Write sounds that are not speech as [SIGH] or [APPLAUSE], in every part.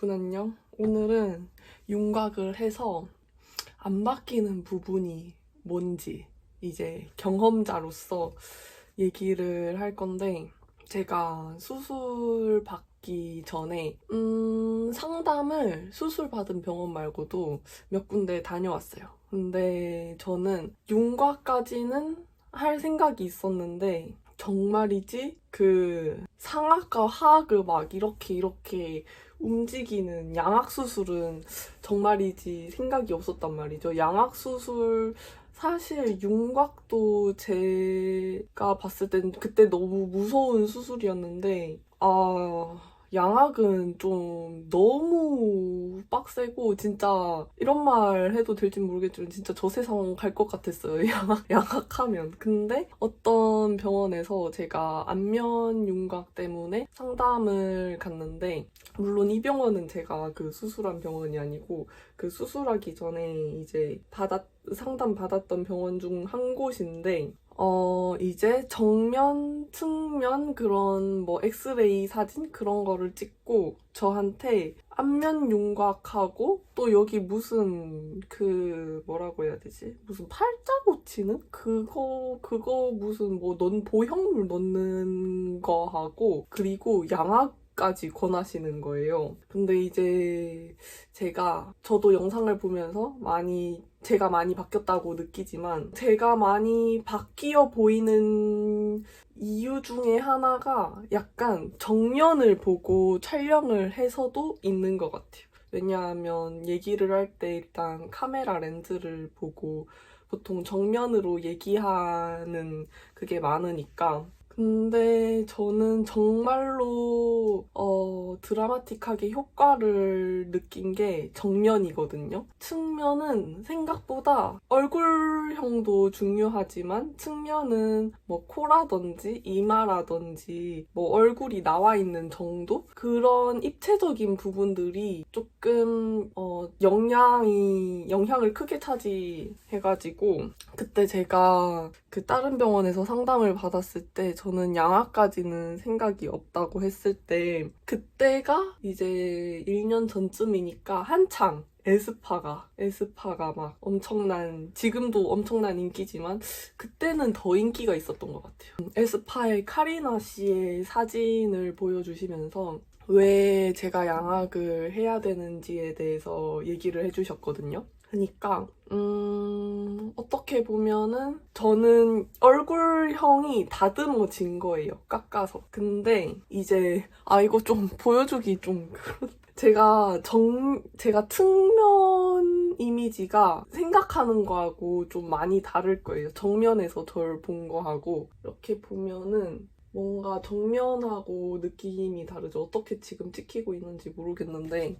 여러분 안녕. 오늘은 윤곽을 해서 안 바뀌는 부분이 뭔지 이제 경험자로서 얘기를 할 건데 제가 수술 받기 전에 음, 상담을 수술 받은 병원 말고도 몇 군데 다녀왔어요. 근데 저는 윤곽까지는 할 생각이 있었는데 정말이지 그 상악과 하악을 막 이렇게 이렇게 움직이는 양악 수술은 정말이지 생각이 없었단 말이죠. 양악 수술 사실 윤곽도 제가 봤을 땐 그때 너무 무서운 수술이었는데 아 양악은 좀 너무 빡세고 진짜 이런 말 해도 될진 모르겠지만 진짜 저 세상 갈 것 같았어요. [LAUGHS] 양악, 양악하면. 근데 어떤 병원에서 제가 안면 윤곽 때문에 상담을 갔는데 물론 이 병원은 제가 그 수술한 병원이 아니고 그 수술하기 전에 이제 받았 상담 받았던 병원 중 한 곳인데 어, 이제 정면, 측면 그런 뭐 엑스레이 사진 그런 거를 찍고 저한테 안면 윤곽하고 또 여기 무슨 그 뭐라고 해야 되지? 무슨 팔자 고치는 그거 그거 무슨 뭐 넌 보형물 넣는 거 하고 그리고 양악 까지 권하시는 거예요. 근데 이제 제가 저도 영상을 보면서 많이 제가 많이 바뀌었다고 느끼지만 제가 많이 바뀌어 보이는 이유 중에 하나가 약간 정면을 보고 촬영을 해서도 있는 것 같아요. 왜냐하면 얘기를 할 때 일단 카메라 렌즈를 보고 보통 정면으로 얘기하는 그게 많으니까 근데 저는 정말로 어, 드라마틱하게 효과를 느낀 게 정면이거든요. 측면은 생각보다 얼굴형도 중요하지만 측면은 뭐 코라든지 이마라든지 뭐 얼굴이 나와 있는 정도 그런 입체적인 부분들이 조금 어, 영향이 영향을 크게 차지해가지고 그때 제가 그 다른 병원에서 상담을 받았을 때저 는 양아까지는 생각이 없다고 했을 때 그때가 이제 1년 전쯤이니까 한창 에스파가 에스파가 막 엄청난 지금도 엄청난 인기지만 그때는 더 인기가 있었던 것 같아요. 에스파의 카리나 씨의 사진을 보여주시면서 왜 제가 양악을 해야 되는지에 대해서 얘기를 해주셨거든요. 그러니까 음, 어떻게 보면은 저는 얼굴형이 다듬어진 거예요. 깎아서. 근데 이제 아 이거 좀 보여주기 좀 제가 정 제가 측면 이미지가 생각하는 거하고 좀 많이 다를 거예요. 정면에서 절본 거하고 이렇게 보면은 뭔가 정면하고 느낌이 다르죠. 어떻게 지금 찍히고 있는지 모르겠는데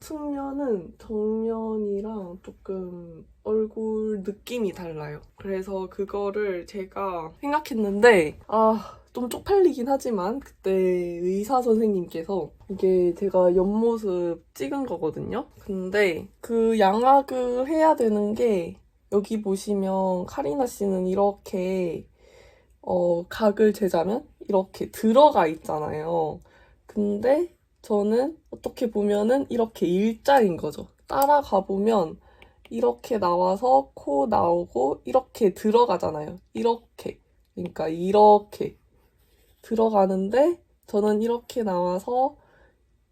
측면은 정면이랑 조금 얼굴 느낌이 달라요. 그래서 그거를 제가 생각했는데, 아, 좀 쪽팔리긴 하지만, 그때 의사 선생님께서 이게 제가 옆모습 찍은 거거든요. 근데 그 양악을 해야 되는 게, 여기 보시면 카리나 씨는 이렇게, 어, 각을 재자면 이렇게 들어가 있잖아요. 근데 저는 어떻게 보면은 이렇게 일자인 거죠. 따라가 보면 이렇게 나와서 코 나오고 이렇게 들어가잖아요. 이렇게. 그러니까 이렇게 들어가는데 저는 이렇게 나와서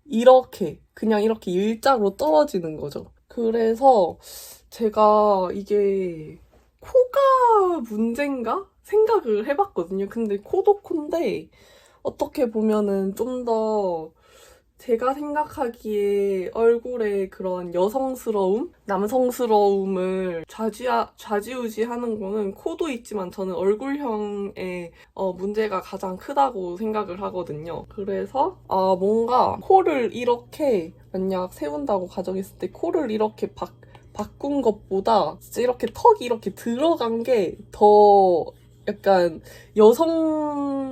이렇게 그냥 이렇게 일자로 떨어지는 거죠. 그래서 제가 이게 코가 문제인가 생각을 해봤거든요. 근데 코도 콘데 어떻게 보면은 좀 더 제가 생각하기에 얼굴에 그런 여성스러움, 남성스러움을 좌지하, 좌지우지 하는 거는 코도 있지만 저는 얼굴형의 어, 문제가 가장 크다고 생각을 하거든요. 그래서 아, 뭔가 코를 이렇게 만약 세운다고 가정했을 때 코를 이렇게 바, 바꾼 것보다 이렇게 턱이 이렇게 들어간 게 더 약간 여성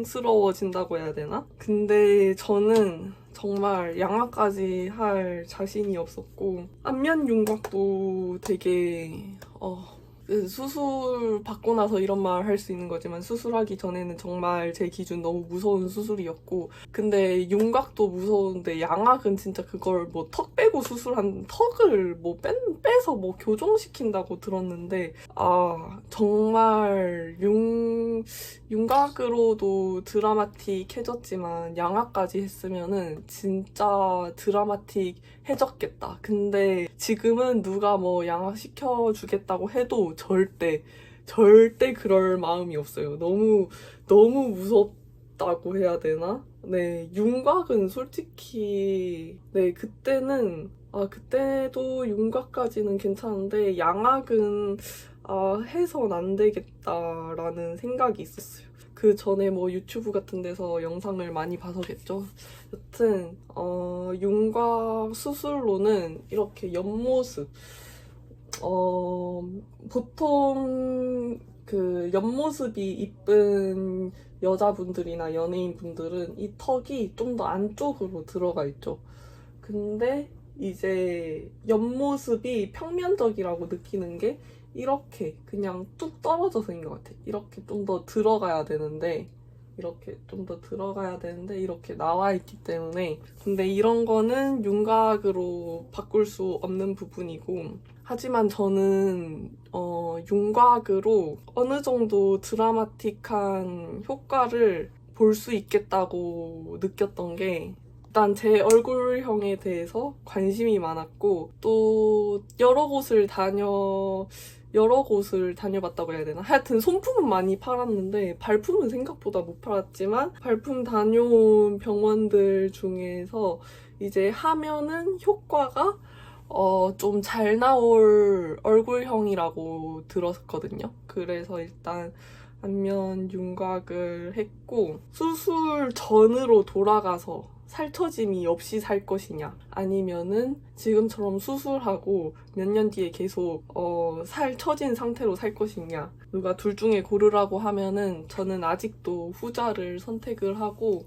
부담스러워진다고 해야 되나? 근데 저는 정말 양아까지 할 자신이 없었고 안면 윤곽도 되게 어, 그 수술 받고 나서 이런 말 할 수 있는 거지만 수술하기 전에는 정말 제 기준 너무 무서운 수술이었고 근데 윤곽도 무서운데 양악은 진짜 그걸 뭐 턱 빼고 수술한 턱을 뭐 뺀, 빼서 뭐 교정시킨다고 들었는데 아 정말 윤 윤곽으로도 드라마틱해졌지만 양악까지 했으면은 진짜 드라마틱해졌겠다. 근데 지금은 누가 뭐 양악 시켜주겠다고 해도 절대 절대 그럴 마음이 없어요. 너무 너무 무섭다고 해야 되나? 네, 윤곽은 솔직히 네 그때는 아 그때도 윤곽까지는 괜찮은데 양악은 아 해선 안 되겠다라는 생각이 있었어요. 그 전에 뭐 유튜브 같은 데서 영상을 많이 봐서겠죠. 여튼 어 윤곽 수술로는 이렇게 옆모습 어 보통 그 옆모습이 이쁜 여자분들이나 연예인분들은 이 턱이 좀 더 안쪽으로 들어가 있죠. 근데 이제 옆모습이 평면적이라고 느끼는 게 이렇게 그냥 뚝 떨어져서인 것 같아. 이렇게 좀 더 들어가야 되는데 이렇게 좀 더 들어가야 되는데 이렇게 나와 있기 때문에. 근데 이런 거는 윤곽으로 바꿀 수 없는 부분이고 하지만 저는 어, 윤곽으로 어느 정도 드라마틱한 효과를 볼 수 있겠다고 느꼈던 게 일단 제 얼굴형에 대해서 관심이 많았고 또 여러 곳을 다녀 여러 곳을 다녀봤다고 해야 되나? 하여튼 손품은 많이 팔았는데 발품은 생각보다 못 팔았지만 발품 다녀온 병원들 중에서 이제 하면은 효과가 어, 좀 잘 나올 얼굴형이라고 들었거든요. 그래서 일단 안면 윤곽을 했고 수술 전으로 돌아가서 살처짐이 없이 살 것이냐? 아니면은 지금처럼 수술하고 몇 년 뒤에 계속 어, 살 처진 상태로 살 것이냐? 누가 둘 중에 고르라고 하면은 저는 아직도 후자를 선택을 하고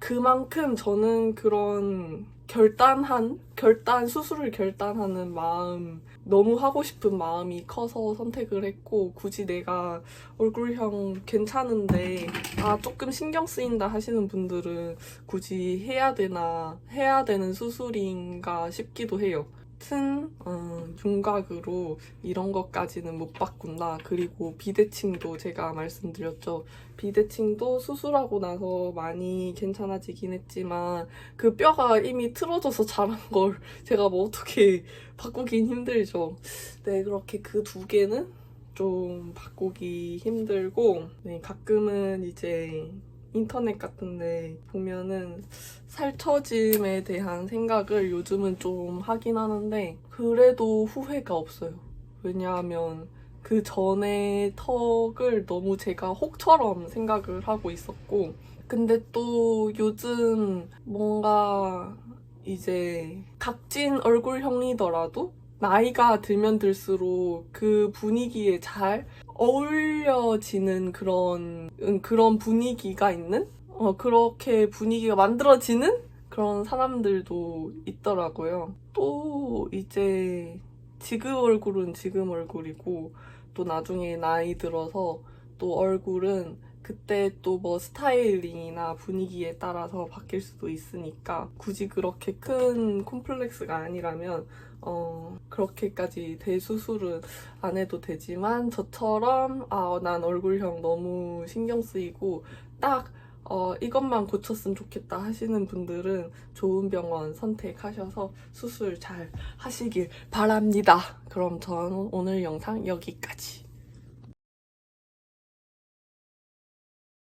그만큼 저는 그런 결단한 결단 수술을 결단하는 마음 너무 하고 싶은 마음이 커서 선택을 했고 굳이 내가 얼굴형 괜찮은데 아 조금 신경 쓰인다 하시는 분들은 굳이 해야 되나 해야 되는 수술인가 싶기도 해요. 같은 어, 윤곽으로 이런 것까지는 못 바꾼다. 그리고 비대칭도 제가 말씀드렸죠. 비대칭도 수술하고 나서 많이 괜찮아지긴 했지만 그 뼈가 이미 틀어져서 자란 걸 [LAUGHS] 제가 뭐 어떻게 [LAUGHS] 바꾸긴 힘들죠. 네, 그렇게 그 두 개는 좀 바꾸기 힘들고 네, 가끔은 이제 인터넷 같은데 보면은 살처짐에 대한 생각을 요즘은 좀 하긴 하는데 그래도 후회가 없어요. 왜냐하면 그 전에 턱을 너무 제가 혹처럼 생각을 하고 있었고 근데 또 요즘 뭔가 이제 각진 얼굴형이더라도 나이가 들면 들수록 그 분위기에 잘 어울려지는 그런 음, 그런 분위기가 있는 어, 그렇게 분위기가 만들어지는 그런 사람들도 있더라고요. 또 이제 지금 얼굴은 지금 얼굴이고 또 나중에 나이 들어서 또 얼굴은 그때 또 뭐 스타일링이나 분위기에 따라서 바뀔 수도 있으니까 굳이 그렇게 큰 콤플렉스가 아니라면 어, 그렇게까지 대수술은 안 해도 되지만 저처럼 아, 난 얼굴형 너무 신경 쓰이고 딱 어, 이것만 고쳤으면 좋겠다 하시는 분들은 좋은 병원 선택하셔서 수술 잘 하시길 바랍니다. 그럼 전 오늘 영상 여기까지.